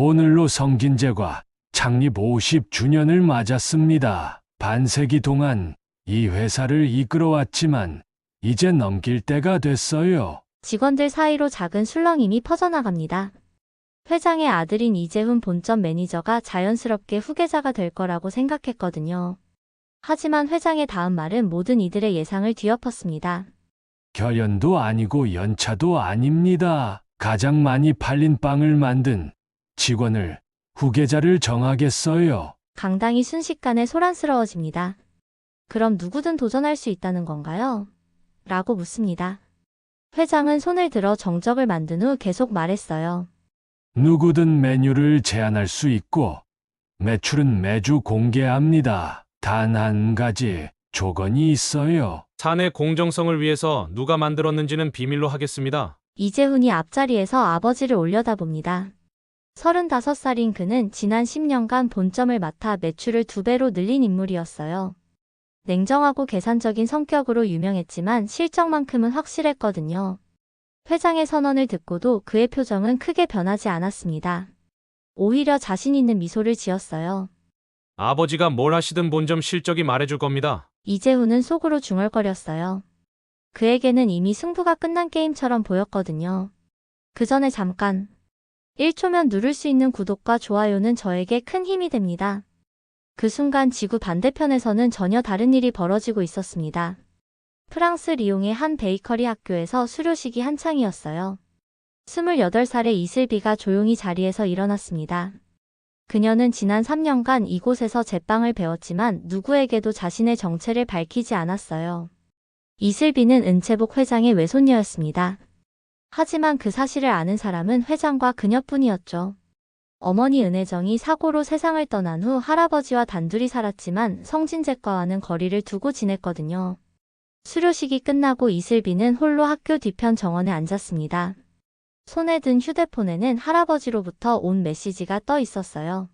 오늘로 성gin제과 창립 50주년을 맞았습니다. 반세기 동안 이 회사를 이끌어왔지만 이제 넘길 때가 됐어요. 직원들 사이로 작은 술렁임이 퍼져나갑니다. 회장의 아들인 이재훈 본점 매니저가 자연스럽게 후계자가 될 거라고 생각했거든요. 하지만 회장의 다음 말은 모든 이들의 예상을 뒤엎었습니다. 결연도 아니고 연차도 아닙니다. 가장 많이 팔린 빵을 만든 직원을 후계자를 정하겠어요. 강당이 순식간에 소란스러워집니다. 그럼 누구든 도전할 수 있다는 건가요? 라고 묻습니다. 회장은 손을 들어 정적을 만든 후 계속 말했어요. 누구든 메뉴를 제안할 수 있고 매출은 매주 공개합니다. 단 한 가지 조건이 있어요. 사내 공정성을 위해서 누가 만들었는지는 비밀로 하겠습니다. 이재훈이 앞자리에서 아버지를 올려다봅니다. 35살인 그는 지난 10년간 본점을 맡아 매출을 두 배로 늘린 인물이었어요. 냉정하고 계산적인 성격으로 유명했지만 실적만큼은 확실했거든요. 회장의 선언을 듣고도 그의 표정은 크게 변하지 않았습니다. 오히려 자신 있는 미소를 지었어요. 아버지가 뭘 하시든 본점 실적이 말해줄 겁니다. 이재훈은 속으로 중얼거렸어요. 그에게는 이미 승부가 끝난 게임처럼 보였거든요. 그 전에 잠깐 1초면 누를 수 있는 구독과 좋아요는 저에게 큰 힘이 됩니다. 그 순간 지구 반대편에서는 전혀 다른 일이 벌어지고 있었습니다. 프랑스 리옹의 한 베이커리 학교에서 수료식이 한창이었어요. 28살의 이슬비가 조용히 자리에서 일어났습니다. 그녀는 지난 3년간 이곳에서 제빵을 배웠지만 누구에게도 자신의 정체를 밝히지 않았어요. 이슬비는 은채복 회장의 외손녀였습니다. 하지만 그 사실을 아는 사람은 회장과 그녀뿐이었죠. 어머니 은혜정이 사고로 세상을 떠난 후 할아버지와 단둘이 살았지만 성진제과와는 거리를 두고 지냈거든요. 수료식이 끝나고 이슬비는 홀로 학교 뒤편 정원에 앉았습니다. 손에 든 휴대폰에는 할아버지로부터 온 메시지가 떠 있었어요.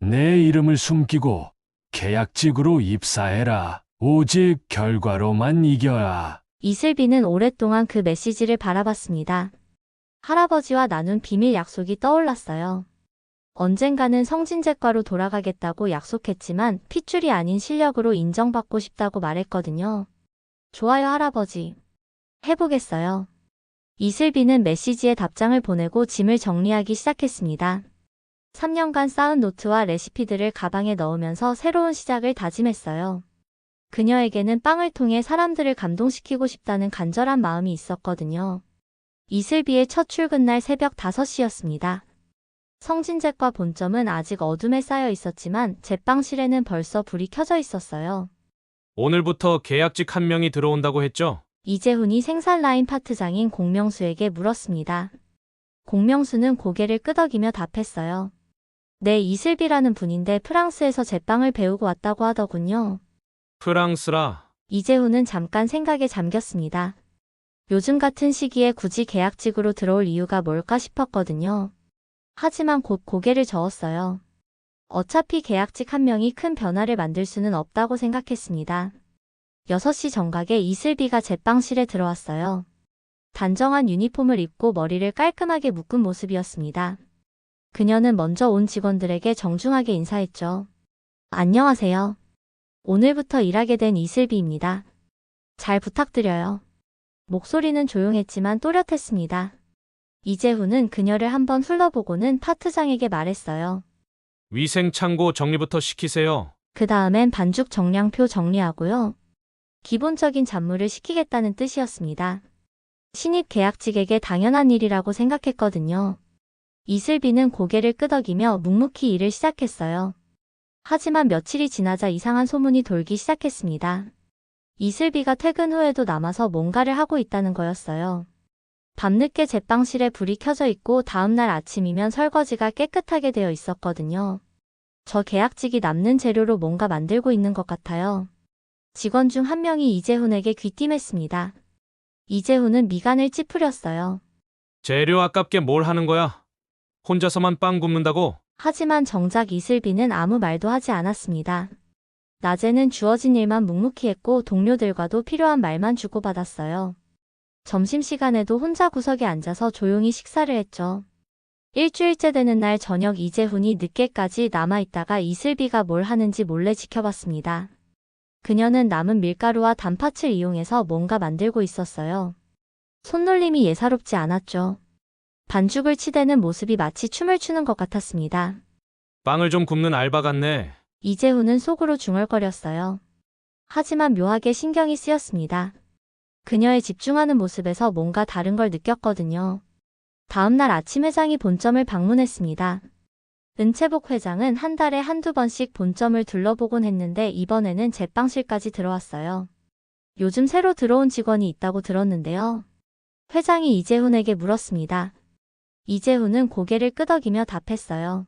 내 이름을 숨기고 계약직으로 입사해라. 오직 결과로만 이겨라. 이슬비는 오랫동안 그 메시지를 바라봤습니다. 할아버지와 나눈 비밀 약속이 떠올랐어요. 언젠가는 성진제과로 돌아가겠다고 약속했지만 핏줄이 아닌 실력으로 인정받고 싶다고 말했거든요. 좋아요, 할아버지. 해보겠어요. 이슬비는 메시지에 답장을 보내고 짐을 정리하기 시작했습니다. 3년간 쌓은 노트와 레시피들을 가방에 넣으면서 새로운 시작을 다짐했어요. 그녀에게는 빵을 통해 사람들을 감동시키고 싶다는 간절한 마음이 있었거든요. 이슬비의 첫 출근 날 새벽 5시였습니다. 성진제과 본점은 아직 어둠에 쌓여 있었지만 제빵실에는 벌써 불이 켜져 있었어요. 오늘부터 계약직 한 명이 들어온다고 했죠? 이재훈이 생산 라인 파트장인 공명수에게 물었습니다. 공명수는 고개를 끄덕이며 답했어요. 네, 이슬비라는 분인데 프랑스에서 제빵을 배우고 왔다고 하더군요. 프랑스라. 이재훈은 잠깐 생각에 잠겼습니다. 요즘 같은 시기에 굳이 계약직으로 들어올 이유가 뭘까 싶었거든요. 하지만 곧 고개를 저었어요. 어차피 계약직 한 명이 큰 변화를 만들 수는 없다고 생각했습니다. 6시 정각에 이슬비가 제빵실에 들어왔어요. 단정한 유니폼을 입고 머리를 깔끔하게 묶은 모습이었습니다. 그녀는 먼저 온 직원들에게 정중하게 인사했죠. 안녕하세요. 오늘부터 일하게 된 이슬비입니다. 잘 부탁드려요. 목소리는 조용했지만 또렷했습니다. 이재훈은 그녀를 한번 훌러보고는 파트장에게 말했어요. 위생 창고 정리부터 시키세요. 그 다음엔 반죽 정량표 정리하고요. 기본적인 잡무를 시키겠다는 뜻이었습니다. 신입 계약직에게 당연한 일이라고 생각했거든요. 이슬비는 고개를 끄덕이며 묵묵히 일을 시작했어요. 하지만 며칠이 지나자 이상한 소문이 돌기 시작했습니다. 이슬비가 퇴근 후에도 남아서 뭔가를 하고 있다는 거였어요. 밤늦게 제빵실에 불이 켜져 있고 다음날 아침이면 설거지가 깨끗하게 되어 있었거든요. 저 계약직이 남는 재료로 뭔가 만들고 있는 것 같아요. 직원 중 한 명이 이재훈에게 귀띔했습니다. 이재훈은 미간을 찌푸렸어요. 재료 아깝게 뭘 하는 거야? 혼자서만 빵 굽는다고? 하지만 정작 이슬비는 아무 말도 하지 않았습니다. 낮에는 주어진 일만 묵묵히 했고 동료들과도 필요한 말만 주고받았어요. 점심시간에도 혼자 구석에 앉아서 조용히 식사를 했죠. 일주일째 되는 날 저녁 이재훈이 늦게까지 남아있다가 이슬비가 뭘 하는지 몰래 지켜봤습니다. 그녀는 남은 밀가루와 단팥을 이용해서 뭔가 만들고 있었어요. 손놀림이 예사롭지 않았죠. 반죽을 치대는 모습이 마치 춤을 추는 것 같았습니다. 빵을 좀 굽는 알바 같네. 이재훈은 속으로 중얼거렸어요. 하지만 묘하게 신경이 쓰였습니다. 그녀의 집중하는 모습에서 뭔가 다른 걸 느꼈거든요. 다음날 아침 회장이 본점을 방문했습니다. 은채복 회장은 한 달에 한두 번씩 본점을 둘러보곤 했는데 이번에는 제빵실까지 들어왔어요. 요즘 새로 들어온 직원이 있다고 들었는데요. 회장이 이재훈에게 물었습니다. 이재훈은 고개를 끄덕이며 답했어요.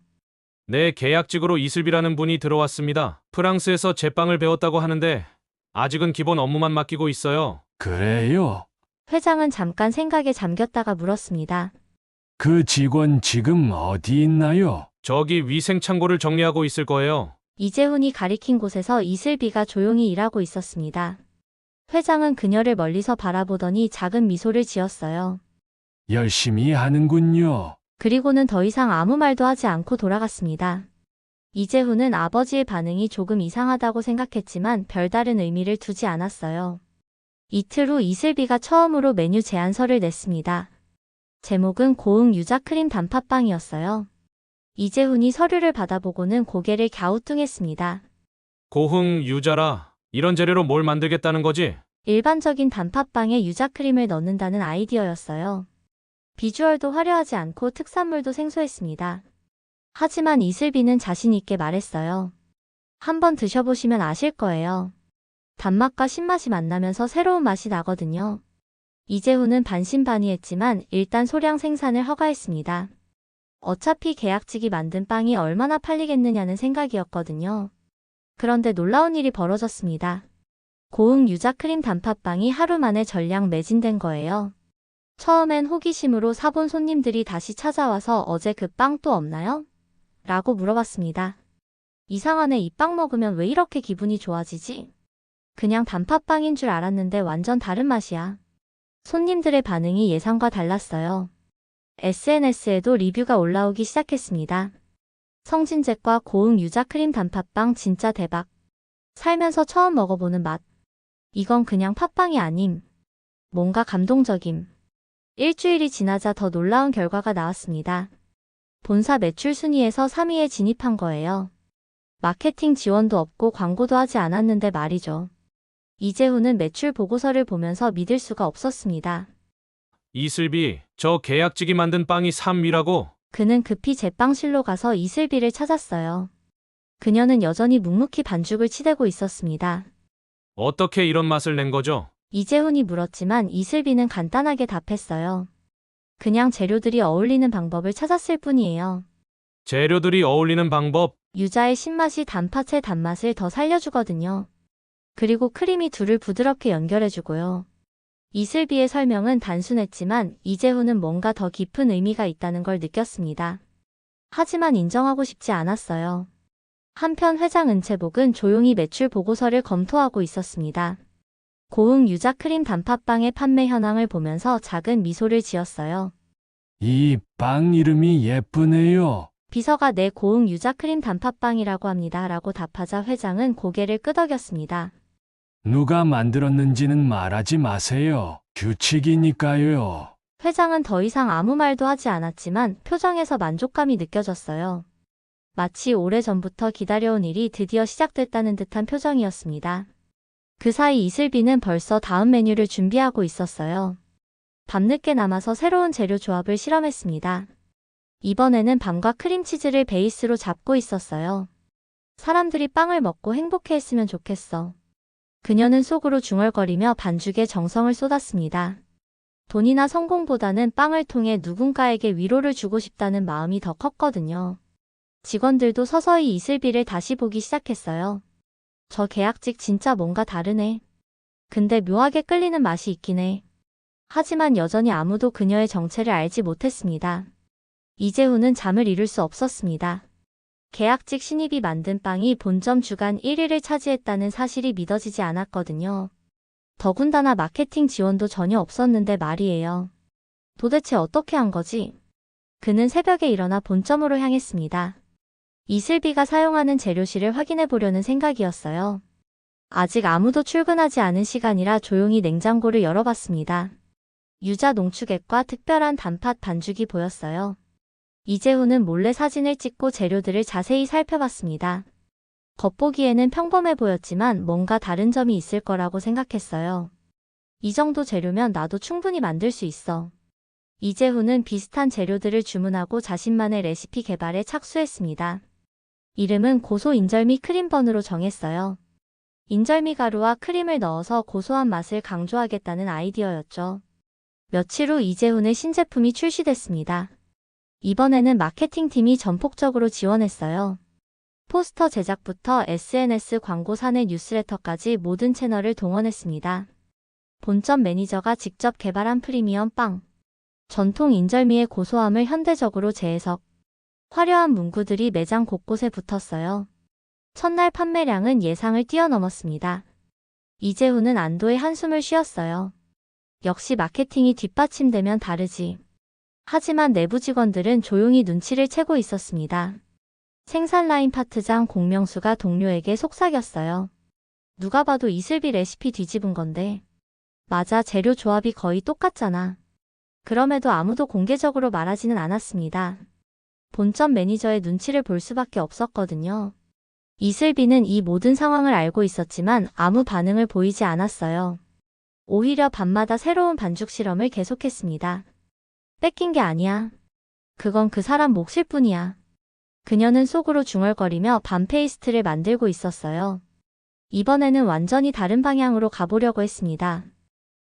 내 계약직으로 이슬비라는 분이 들어왔습니다. 프랑스에서 제빵을 배웠다고 하는데 아직은 기본 업무만 맡기고 있어요. 그래요? 회장은 잠깐 생각에 잠겼다가 물었습니다. 그 직원 지금 어디 있나요? 저기 위생 창고를 정리하고 있을 거예요. 이재훈이 가리킨 곳에서 이슬비가 조용히 일하고 있었습니다. 회장은 그녀를 멀리서 바라보더니 작은 미소를 지었어요. 열심히 하는군요. 그리고는 더 이상 아무 말도 하지 않고 돌아갔습니다. 이재훈은 아버지의 반응이 조금 이상하다고 생각했지만 별다른 의미를 두지 않았어요. 이틀 후 이슬비가 처음으로 메뉴 제안서를 냈습니다. 제목은 고흥 유자 크림 단팥빵이었어요. 이재훈이 서류를 받아보고는 고개를 갸우뚱했습니다. 고흥 유자라. 이런 재료로 뭘 만들겠다는 거지? 일반적인 단팥빵에 유자 크림을 넣는다는 아이디어였어요. 비주얼도 화려하지 않고 특산물도 생소했습니다. 하지만 이슬비는 자신있게 말했어요. 한번 드셔보시면 아실 거예요. 단맛과 신맛이 만나면서 새로운 맛이 나거든요. 이재훈은 반신반의했지만 일단 소량 생산을 허가했습니다. 어차피 계약직이 만든 빵이 얼마나 팔리겠느냐는 생각이었거든요. 그런데 놀라운 일이 벌어졌습니다. 고흥 유자 크림 단팥빵이 하루 만에 전량 매진된 거예요. 처음엔 호기심으로 사본 손님들이 다시 찾아와서 어제 그 빵 또 없나요? 라고 물어봤습니다. 이상하네 이 빵 먹으면 왜 이렇게 기분이 좋아지지? 그냥 단팥빵인 줄 알았는데 완전 다른 맛이야. 손님들의 반응이 예상과 달랐어요. SNS에도 리뷰가 올라오기 시작했습니다. 성진jet과 고흥 유자 크림 단팥빵 진짜 대박. 살면서 처음 먹어보는 맛. 이건 그냥 팥빵이 아님. 뭔가 감동적임. 일주일이 지나자 더 놀라운 결과가 나왔습니다. 본사 매출 순위에서 3위에 진입한 거예요. 마케팅 지원도 없고 광고도 하지 않았는데 말이죠. 이재훈은 매출 보고서를 보면서 믿을 수가 없었습니다. 이슬비, 저 계약직이 만든 빵이 3위라고? 그는 급히 제빵실로 가서 이슬비를 찾았어요. 그녀는 여전히 묵묵히 반죽을 치대고 있었습니다. 어떻게 이런 맛을 낸 거죠? 이재훈이 물었지만 이슬비는 간단하게 답했어요. 그냥 재료들이 어울리는 방법을 찾았을 뿐이에요. 재료들이 어울리는 방법, 유자의 신맛이 단팥의 단맛을 더 살려주거든요. 그리고 크림이 둘을 부드럽게 연결해주고요. 이슬비의 설명은 단순했지만 이재훈은 뭔가 더 깊은 의미가 있다는 걸 느꼈습니다. 하지만 인정하고 싶지 않았어요. 한편 회장 은채복은 조용히 매출 보고서를 검토하고 있었습니다. 고흥 유자 크림 단팥빵의 판매 현황을 보면서 작은 미소를 지었어요. 이 빵 이름이 예쁘네요. 비서가 내 고흥 유자 크림 단팥빵이라고 합니다. 라고 답하자 회장은 고개를 끄덕였습니다. 누가 만들었는지는 말하지 마세요. 규칙이니까요. 회장은 더 이상 아무 말도 하지 않았지만 표정에서 만족감이 느껴졌어요. 마치 오래전부터 기다려온 일이 드디어 시작됐다는 듯한 표정이었습니다. 그 사이 이슬비는 벌써 다음 메뉴를 준비하고 있었어요. 밤늦게 남아서 새로운 재료 조합을 실험했습니다. 이번에는 밤과 크림치즈를 베이스로 잡고 있었어요. 사람들이 빵을 먹고 행복해했으면 좋겠어. 그녀는 속으로 중얼거리며 반죽에 정성을 쏟았습니다. 돈이나 성공보다는 빵을 통해 누군가에게 위로를 주고 싶다는 마음이 더 컸거든요. 직원들도 서서히 이슬비를 다시 보기 시작했어요. 저 계약직 진짜 뭔가 다르네. 근데 묘하게 끌리는 맛이 있긴 해. 하지만 여전히 아무도 그녀의 정체를 알지 못했습니다. 이재훈은 잠을 이룰 수 없었습니다. 계약직 신입이 만든 빵이 본점 주간 1위를 차지했다는 사실이 믿어지지 않았거든요. 더군다나 마케팅 지원도 전혀 없었는데 말이에요. 도대체 어떻게 한 거지? 그는 새벽에 일어나 본점으로 향했습니다. 이슬비가 사용하는 재료실을 확인해 보려는 생각이었어요. 아직 아무도 출근하지 않은 시간이라 조용히 냉장고를 열어봤습니다. 유자 농축액과 특별한 단팥 반죽이 보였어요. 이재훈은 몰래 사진을 찍고 재료들을 자세히 살펴봤습니다. 겉보기에는 평범해 보였지만 뭔가 다른 점이 있을 거라고 생각했어요. 이 정도 재료면 나도 충분히 만들 수 있어. 이재훈은 비슷한 재료들을 주문하고 자신만의 레시피 개발에 착수했습니다. 이름은 고소 인절미 크림번으로 정했어요. 인절미 가루와 크림을 넣어서 고소한 맛을 강조하겠다는 아이디어였죠. 며칠 후 이재훈의 신제품이 출시됐습니다. 이번에는 마케팅팀이 전폭적으로 지원했어요. 포스터 제작부터 SNS 광고 사내 뉴스레터까지 모든 채널을 동원했습니다. 본점 매니저가 직접 개발한 프리미엄 빵. 전통 인절미의 고소함을 현대적으로 재해석. 화려한 문구들이 매장 곳곳에 붙었어요. 첫날 판매량은 예상을 뛰어넘었습니다. 이재훈은 안도의 한숨을 쉬었어요. 역시 마케팅이 뒷받침되면 다르지. 하지만 내부 직원들은 조용히 눈치를 채고 있었습니다. 생산 라인 파트장 공명수가 동료에게 속삭였어요. 누가 봐도 이슬비 레시피 뒤집은 건데. 맞아, 재료 조합이 거의 똑같잖아. 그럼에도 아무도 공개적으로 말하지는 않았습니다. 본점 매니저의 눈치를 볼 수밖에 없었거든요. 이슬비는 이 모든 상황을 알고 있었지만 아무 반응을 보이지 않았어요. 오히려 밤마다 새로운 반죽 실험을 계속했습니다. 뺏긴 게 아니야. 그건 그 사람 몫일 뿐이야. 그녀는 속으로 중얼거리며 밤 페이스트를 만들고 있었어요. 이번에는 완전히 다른 방향으로 가보려고 했습니다.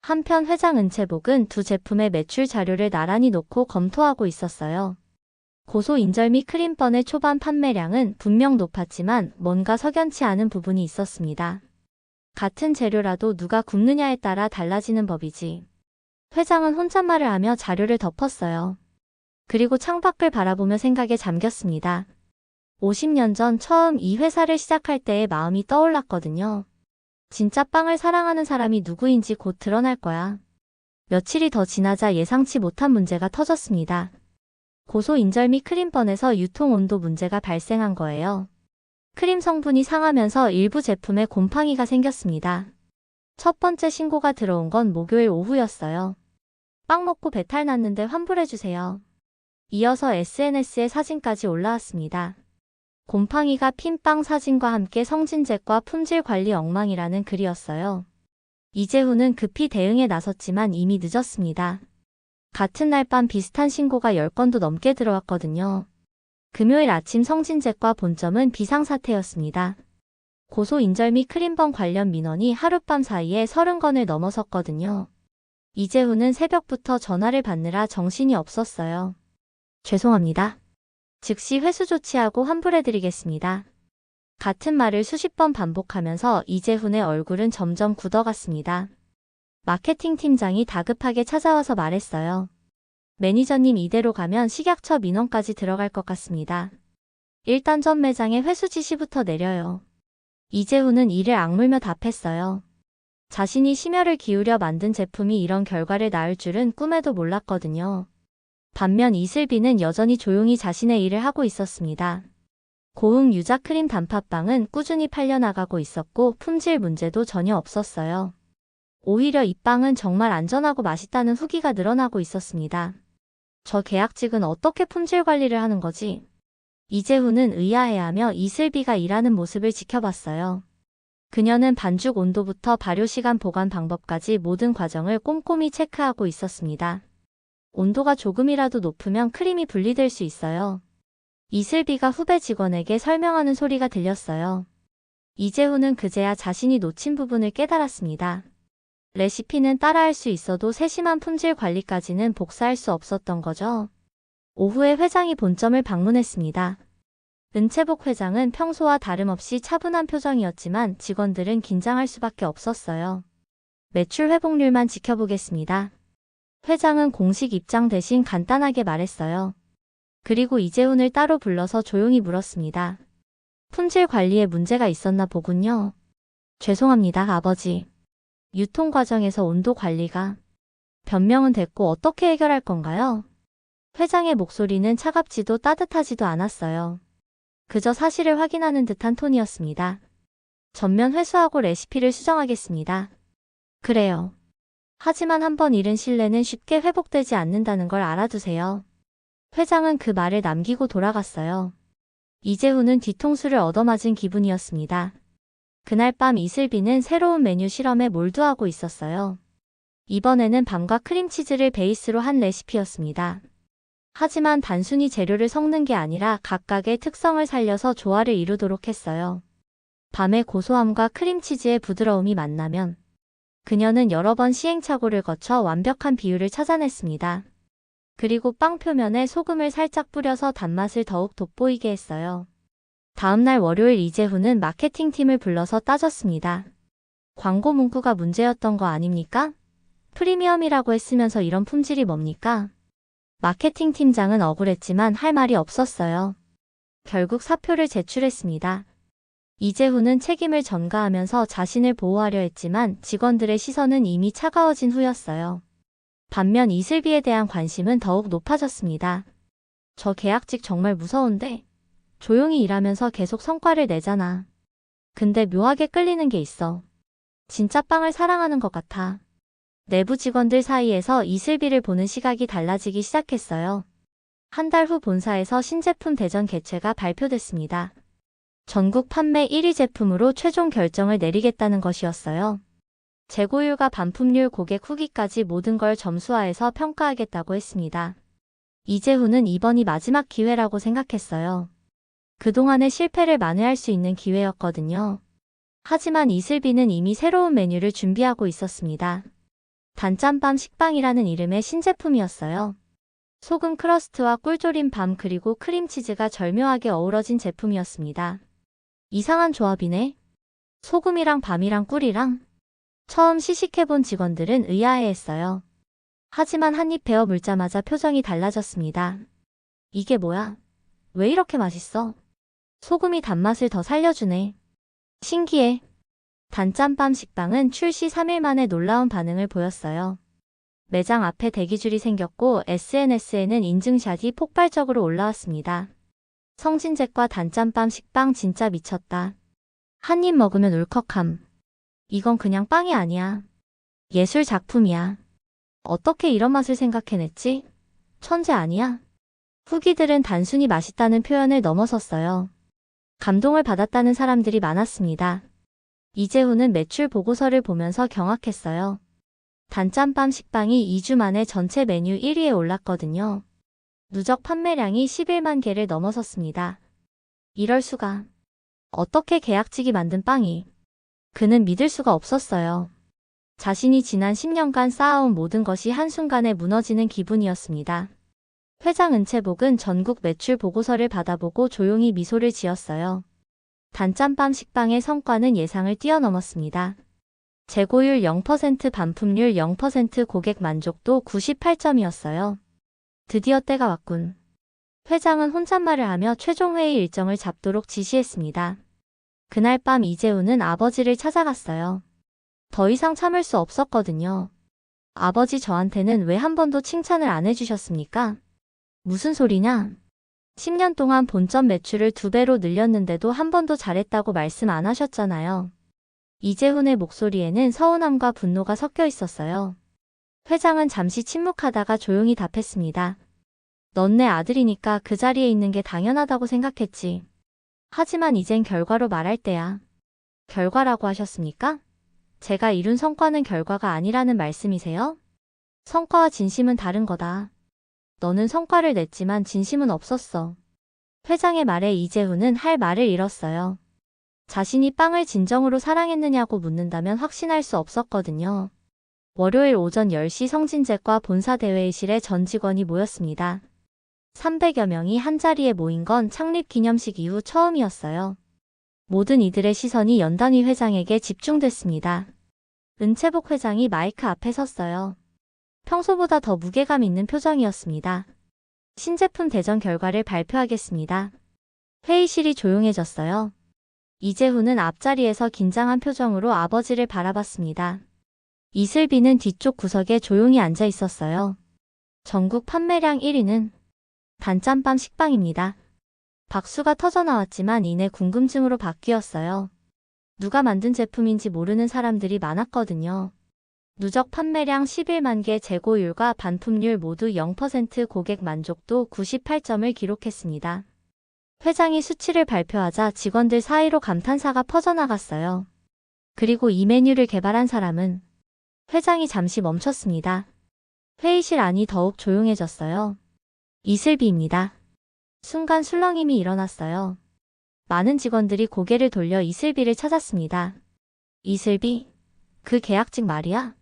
한편 회장 은채복은 두 제품의 매출 자료를 나란히 놓고 검토하고 있었어요. 고소 인절 미 크림번의 초반 판매량은 분명 높았지만 뭔가 석연치 않은 부분이 있었습니다. 같은 재료라도 누가 굽느냐에 따라 달라지는 법이지. 회장은 혼잣말을 하며 자료를 덮었어요. 그리고 창밖을 바라보며 생각에 잠겼습니다. 50년 전 처음 이 회사를 시작할 때의 마음이 떠올랐거든요. 진짜 빵을 사랑하는 사람이 누구인지 곧 드러날 거야. 며칠이 더 지나자 예상치 못한 문제가 터졌습니다. 고소 인절미 크림번에서 유통 온도 문제가 발생한 거예요. 크림 성분이 상하면서 일부 제품에 곰팡이가 생겼습니다. 첫 번째 신고가 들어온 건 목요일 오후였어요. 빵 먹고 배탈 났는데 환불해주세요. 이어서 SNS에 사진까지 올라왔습니다. 곰팡이가 핀 빵 사진과 함께 성진제과 품질 관리 엉망이라는 글이었어요. 이재훈은 급히 대응에 나섰지만 이미 늦었습니다. 같은 날 밤 비슷한 신고가 10건도 넘게 들어왔거든요. 금요일 아침 성진제과 본점은 비상사태였습니다. 고소 인절미 크림번 관련 민원이 하룻밤 사이에 30건을 넘어섰거든요. 이재훈은 새벽부터 전화를 받느라 정신이 없었어요. 죄송합니다. 즉시 회수 조치하고 환불해드리겠습니다. 같은 말을 수십 번 반복하면서 이재훈의 얼굴은 점점 굳어갔습니다. 마케팅 팀장이 다급하게 찾아와서 말했어요. 매니저님 이대로 가면 식약처 민원까지 들어갈 것 같습니다. 일단 전 매장에 회수 지시부터 내려요. 이재훈은 이를 악물며 답했어요. 자신이 심혈을 기울여 만든 제품이 이런 결과를 낳을 줄은 꿈에도 몰랐거든요. 반면 이슬비는 여전히 조용히 자신의 일을 하고 있었습니다. 고흥 유자 크림 단팥빵은 꾸준히 팔려나가고 있었고 품질 문제도 전혀 없었어요. 오히려 이 빵은 정말 안전하고 맛있다는 후기가 늘어나고 있었습니다. 저 계약직은 어떻게 품질 관리를 하는 거지? 이재훈은 의아해하며 이슬비가 일하는 모습을 지켜봤어요. 그녀는 반죽 온도부터 발효 시간 보관 방법까지 모든 과정을 꼼꼼히 체크하고 있었습니다. 온도가 조금이라도 높으면 크림이 분리될 수 있어요. 이슬비가 후배 직원에게 설명하는 소리가 들렸어요. 이재훈은 그제야 자신이 놓친 부분을 깨달았습니다. 레시피는 따라할 수 있어도 세심한 품질 관리까지는 복사할 수 없었던 거죠. 오후에 회장이 본점을 방문했습니다. 은채복 회장은 평소와 다름없이 차분한 표정이었지만 직원들은 긴장할 수밖에 없었어요. 매출 회복률만 지켜보겠습니다. 회장은 공식 입장 대신 간단하게 말했어요. 그리고 이재훈을 따로 불러서 조용히 물었습니다. 품질 관리에 문제가 있었나 보군요. 죄송합니다, 아버지. 유통 과정에서 온도 관리가 변명은 됐고 어떻게 해결할 건가요? 회장의 목소리는 차갑지도 따뜻하지도 않았어요. 그저 사실을 확인하는 듯한 톤이었습니다. 전면 회수하고 레시피를 수정하겠습니다. 그래요. 하지만 한번 잃은 신뢰는 쉽게 회복되지 않는다는 걸 알아두세요. 회장은 그 말을 남기고 돌아갔어요. 이재훈은 뒤통수를 얻어맞은 기분이었습니다. 그날 밤 이슬비는 새로운 메뉴 실험에 몰두하고 있었어요. 이번에는 밤과 크림치즈를 베이스로 한 레시피였습니다. 하지만 단순히 재료를 섞는 게 아니라 각각의 특성을 살려서 조화를 이루도록 했어요. 밤의 고소함과 크림치즈의 부드러움이 만나면 그녀는 여러 번 시행착오를 거쳐 완벽한 비율을 찾아냈습니다. 그리고 빵 표면에 소금을 살짝 뿌려서 단맛을 더욱 돋보이게 했어요. 다음날 월요일 이재훈은 마케팅팀을 불러서 따졌습니다. 광고 문구가 문제였던 거 아닙니까? 프리미엄이라고 했으면서 이런 품질이 뭡니까? 마케팅 팀장은 억울했지만 할 말이 없었어요. 결국 사표를 제출했습니다. 이재훈은 책임을 전가하면서 자신을 보호하려 했지만 직원들의 시선은 이미 차가워진 후였어요. 반면 이슬비에 대한 관심은 더욱 높아졌습니다. 저 계약직 정말 무서운데 조용히 일하면서 계속 성과를 내잖아. 근데 묘하게 끌리는 게 있어. 진짜 빵을 사랑하는 것 같아. 내부 직원들 사이에서 이슬비를 보는 시각이 달라지기 시작했어요. 한 달 후 본사에서 신제품 대전 개최가 발표됐습니다. 전국 판매 1위 제품으로 최종 결정을 내리겠다는 것이었어요. 재고율과 반품률 고객 후기까지 모든 걸 점수화해서 평가하겠다고 했습니다. 이재훈은 이번이 마지막 기회라고 생각했어요. 그동안의 실패를 만회할 수 있는 기회였거든요. 하지만 이슬비는 이미 새로운 메뉴를 준비하고 있었습니다. 단짠밤 식빵이라는 이름의 신제품이었어요. 소금 크러스트와 꿀조림 밤 그리고 크림치즈가 절묘하게 어우러진 제품이었습니다. 이상한 조합이네. 소금이랑 밤이랑 꿀이랑. 처음 시식해본 직원들은 의아해했어요. 하지만 한 입 베어 물자마자 표정이 달라졌습니다. 이게 뭐야? 왜 이렇게 맛있어? 소금이 단맛을 더 살려주네. 신기해. 단짠밤 식빵은 출시 3일 만에 놀라운 반응을 보였어요. 매장 앞에 대기줄이 생겼고 SNS에는 인증샷이 폭발적으로 올라왔습니다. 성진jet과 단짠밤 식빵 진짜 미쳤다. 한 입 먹으면 울컥함. 이건 그냥 빵이 아니야. 예술 작품이야. 어떻게 이런 맛을 생각해냈지? 천재 아니야? 후기들은 단순히 맛있다는 표현을 넘어섰어요. 감동을 받았다는 사람들이 많았습니다. 이재훈은 매출 보고서를 보면서 경악했어요. 단짠밤 식빵이 2주 만에 전체 메뉴 1위에 올랐거든요. 누적 판매량이 11만 개를 넘어섰습니다. 이럴 수가. 어떻게 계약직이 만든 빵이. 그는 믿을 수가 없었어요. 자신이 지난 10년간 쌓아온 모든 것이 한순간에 무너지는 기분이었습니다. 회장 은채복은 전국 매출 보고서를 받아보고 조용히 미소를 지었어요. 단짠밤 식빵의 성과는 예상을 뛰어넘었습니다. 재고율 0% 반품률 0% 고객 만족도 98점이었어요. 드디어 때가 왔군. 회장은 혼잣말을 하며 최종 회의 일정을 잡도록 지시했습니다. 그날 밤 이재훈은 아버지를 찾아갔어요. 더 이상 참을 수 없었거든요. 아버지 저한테는 왜 한 번도 칭찬을 안 해주셨습니까? 무슨 소리냐? 10년 동안 본점 매출을 두 배로 늘렸는데도 한 번도 잘했다고 말씀 안 하셨잖아요. 이재훈의 목소리에는 서운함과 분노가 섞여 있었어요. 회장은 잠시 침묵하다가 조용히 답했습니다. 넌 내 아들이니까 그 자리에 있는 게 당연하다고 생각했지. 하지만 이젠 결과로 말할 때야. 결과라고 하셨습니까? 제가 이룬 성과는 결과가 아니라는 말씀이세요? 성과와 진심은 다른 거다. 너는 성과를 냈지만 진심은 없었어. 회장의 말에 이재훈은 할 말을 잃었어요. 자신이 빵을 진정으로 사랑했느냐고 묻는다면 확신할 수 없었거든요. 월요일 오전 10시 성진제과 본사 대회의실에 전 직원이 모였습니다. 300여 명이 한자리에 모인 건 창립 기념식 이후 처음이었어요. 모든 이들의 시선이 연단위 회장에게 집중됐습니다. 은채복 회장이 마이크 앞에 섰어요. 평소보다 더 무게감 있는 표정이었습니다. 신제품 대전 결과를 발표하겠습니다. 회의실이 조용해졌어요. 이재훈은 앞자리에서 긴장한 표정으로 아버지를 바라봤습니다. 이슬비는 뒤쪽 구석에 조용히 앉아 있었어요. 전국 판매량 1위는 단짠밤 식빵입니다. 박수가 터져 나왔지만 이내 궁금증으로 바뀌었어요. 누가 만든 제품인지 모르는 사람들이 많았거든요. 누적 판매량 11만 개 재고율과 반품률 모두 0% 고객 만족도 98점을 기록했습니다. 회장이 수치를 발표하자 직원들 사이로 감탄사가 퍼져나갔어요. 그리고 이 메뉴를 개발한 사람은 회장이 잠시 멈췄습니다. 회의실 안이 더욱 조용해졌어요. 이슬비입니다. 순간 술렁임이 일어났어요. 많은 직원들이 고개를 돌려 이슬비를 찾았습니다. 이슬비? 그 계약직 말이야?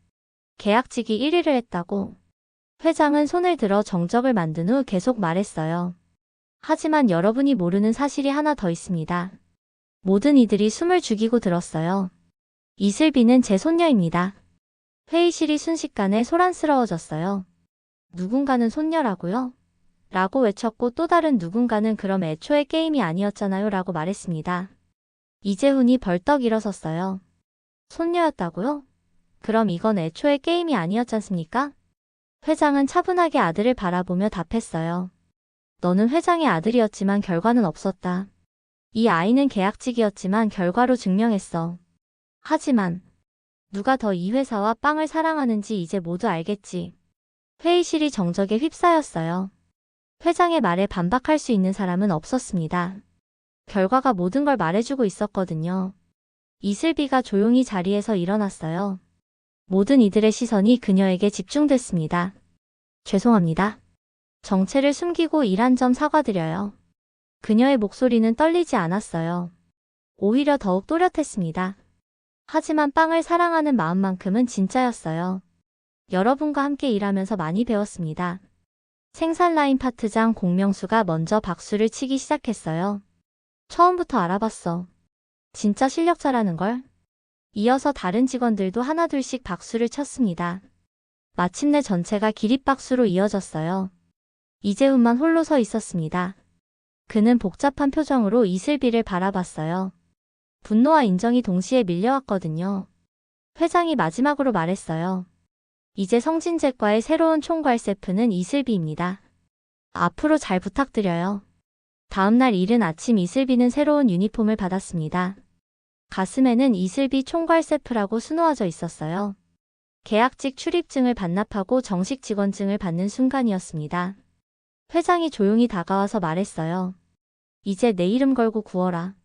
계약직이 1위를 했다고. 회장은 손을 들어 정적을 만든 후 계속 말했어요. 하지만 여러분이 모르는 사실이 하나 더 있습니다. 모든 이들이 숨을 죽이고 들었어요. 이슬비는 제 손녀입니다. 회의실이 순식간에 소란스러워졌어요. 누군가는 손녀라고요? 라고 외쳤고 또 다른 누군가는 그럼 애초에 게임이 아니었잖아요 라고 말했습니다. 이재훈이 벌떡 일어섰어요. 손녀였다고요? 그럼 이건 애초에 게임이 아니었지 않습니까? 회장은 차분하게 아들을 바라보며 답했어요. 너는 회장의 아들이었지만 결과는 없었다. 이 아이는 계약직이었지만 결과로 증명했어. 하지만 누가 더 이 회사와 빵을 사랑하는지 이제 모두 알겠지. 회의실이 정적에 휩싸였어요. 회장의 말에 반박할 수 있는 사람은 없었습니다. 결과가 모든 걸 말해주고 있었거든요. 이슬비가 조용히 자리에서 일어났어요. 모든 이들의 시선이 그녀에게 집중됐습니다. 죄송합니다. 정체를 숨기고 일한 점 사과드려요. 그녀의 목소리는 떨리지 않았어요. 오히려 더욱 또렷했습니다. 하지만 빵을 사랑하는 마음만큼은 진짜였어요. 여러분과 함께 일하면서 많이 배웠습니다. 생산 라인 파트장 공명수가 먼저 박수를 치기 시작했어요. 처음부터 알아봤어. 진짜 실력자라는 걸. 이어서 다른 직원들도 하나둘씩 박수를 쳤습니다. 마침내 전체가 기립박수로 이어졌어요. 이재훈만 홀로 서 있었습니다. 그는 복잡한 표정으로 이슬비를 바라봤어요. 분노와 인정이 동시에 밀려왔거든요. 회장이 마지막으로 말했어요. 이제 성진제과의 새로운 총괄 세프는 이슬비입니다. 앞으로 잘 부탁드려요. 다음날 이른 아침 이슬비는 새로운 유니폼을 받았습니다. 가슴에는 이슬비 총괄세프라고 수놓아져 있었어요. 계약직 출입증을 반납하고 정식 직원증을 받는 순간이었습니다. 회장이 조용히 다가와서 말했어요. 이제 내 이름 걸고 구워라.